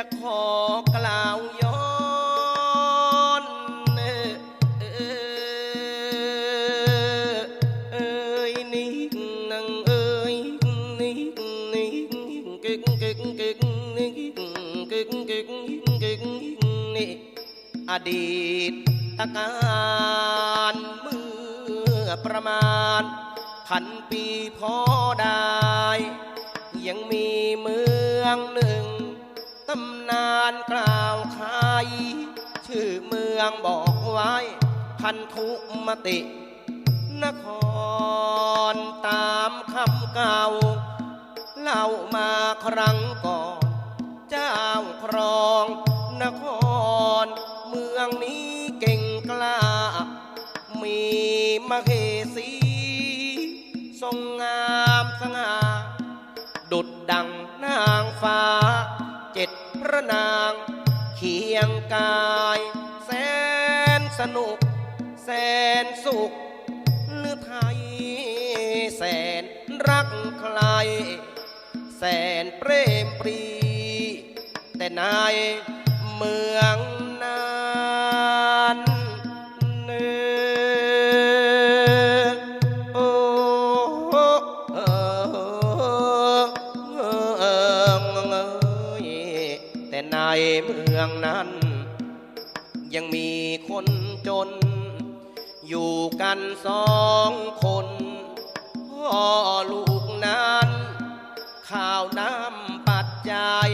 จะขอกล่าวย้อนเอ้ยนี่งนังเอ้ยนี่งนี่งเก่งเก่งเก่งนี่เก่งเก่งเก่งนี่อดีตตการเมื่อประมาณพันปีพอได้ ยังมีเมืองหนึ่ง ตำนานกล่าวขายชื่อเมืองบอกไว้ พันธุมติ นครตามคำเก่าเล่ามาครั้งก่อน เจ้าครอง นคร เมืองนี้เก่งกล้า มีมเหสี ทรงงามสง่าดุดดังนางฟ้า ระนางเคียงกาย แสนสนุก แสนสุขหรือไทย แสนรักใคร แสนเปรมปรี แต่นายเมือง เมืองนั้น ยังมีคนจน อยู่กันสองคนพ่อลูกนั้น ข้าวน้ำปัจจัย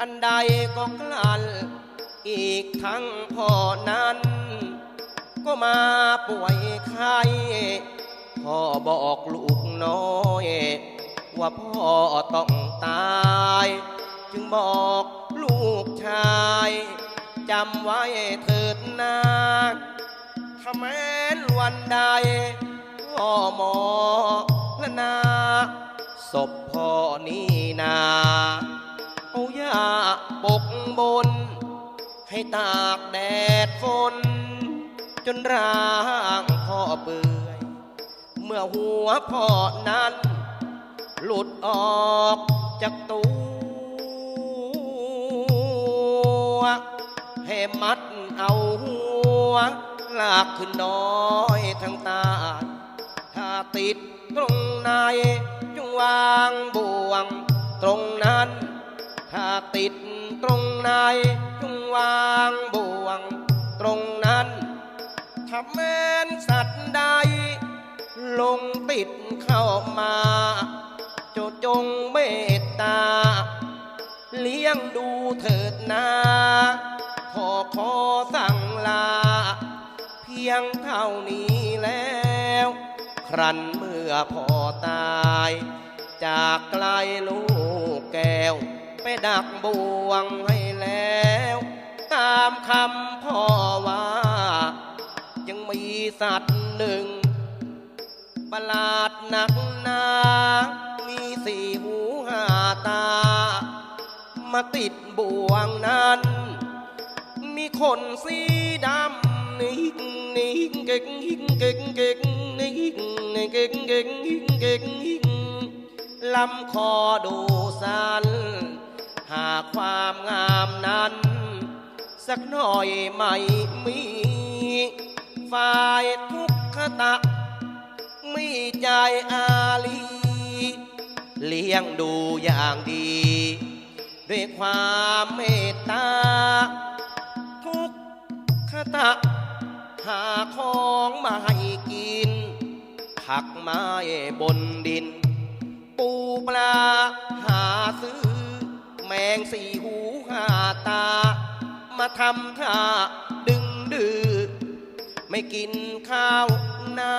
อันใดก็กลั้นอีกทั้งพ่อนั้น ก็มาป่วยไข้พ่อบอกลูกน้อย ว่าพ่อต้องตาย จึงบอก ชายจำไว้เถิดนาถ้าแม้นวันใดพ่อหมอและนาศพพ่อนี่นาเอายาปกบน ให้ตากแดดฝน จนร่างพ่อเปื่อย เมื่อหัวพ่อนั้น หลุดออกจากตัว มัดเอาหัว ลากขึ้นน้อยทางตา ถ้าติดตรงไหนจงวางบ่วง ตรงนั้น ถ้าติดตรงไหนจงวางบ่วง ตรงนั้น ถ้าแม้นสัตว์ใด ลงติดเข้ามาโจจงเมตตา เลี้ยงดูเถิดนา ขอสั่งลา เพียงเท่านี้แล้ว ครั้นเมื่อพ่อตาย จากไกลลูกแก้ว ไปดักบวงให้แล้ว ตามคำพ่อว่า ยังมีสัตว์หนึ่ง ประหลาดหนักหนามีสี่หูห้าตา มาติดบ่วงนั้น มีคนสีดำนี่นี่เก่งเก่งเก่งนี่เก่งเก่งเก่งลำคอดูสันหาความงามนั้น สักหน่อยไม่มีฝ่ายทุกขตะ มีใจอาลี เลี้ยงดูอย่างดี ด้วยความเมตตา ตะ หาของมาให้กิน ผักไม้บนดิน ปูปลาหาซื้อ แมงสี่หูหาตา มาทำท่าดึงดื้อไม่กินข้าวน้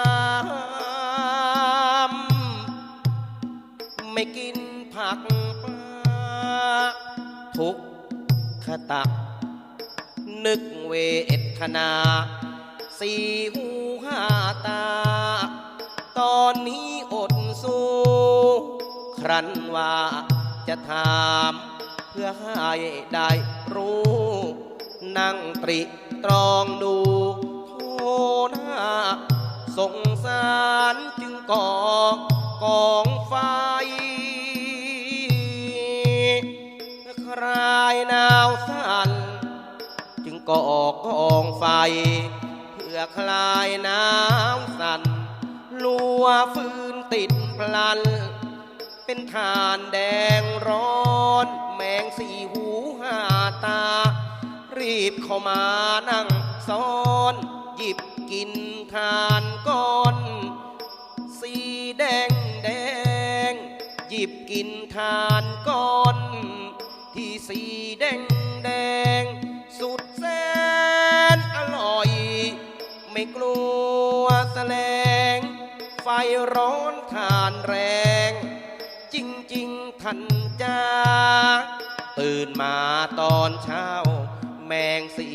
ำไม่กินผักปลาทุกขตะ นึกเวทนา สี่หูห้าตา ตอนนี้อดสู้ ครั้นว่าจะถาม เพื่อให้ได้รู้ นั่งตริตรองดูโทหน้าสงสารจึงก่อกองไฟครหนาว ก็ออกกองไฟ เพื่อคลายน้ำสั่นลัวฟืนติดพลัน เป็นทานแดงร้อน แมงสี่หูห้าตา รีบเข้ามานั่งซ้อน หยิบกินทานก้อน สีแดงแดง หยิบกินทานก้อน ที่สีแดงแดง ไฟร้อนทานแรง จริงๆทันจ้า ตื่นมาตอนเช้า แมงสี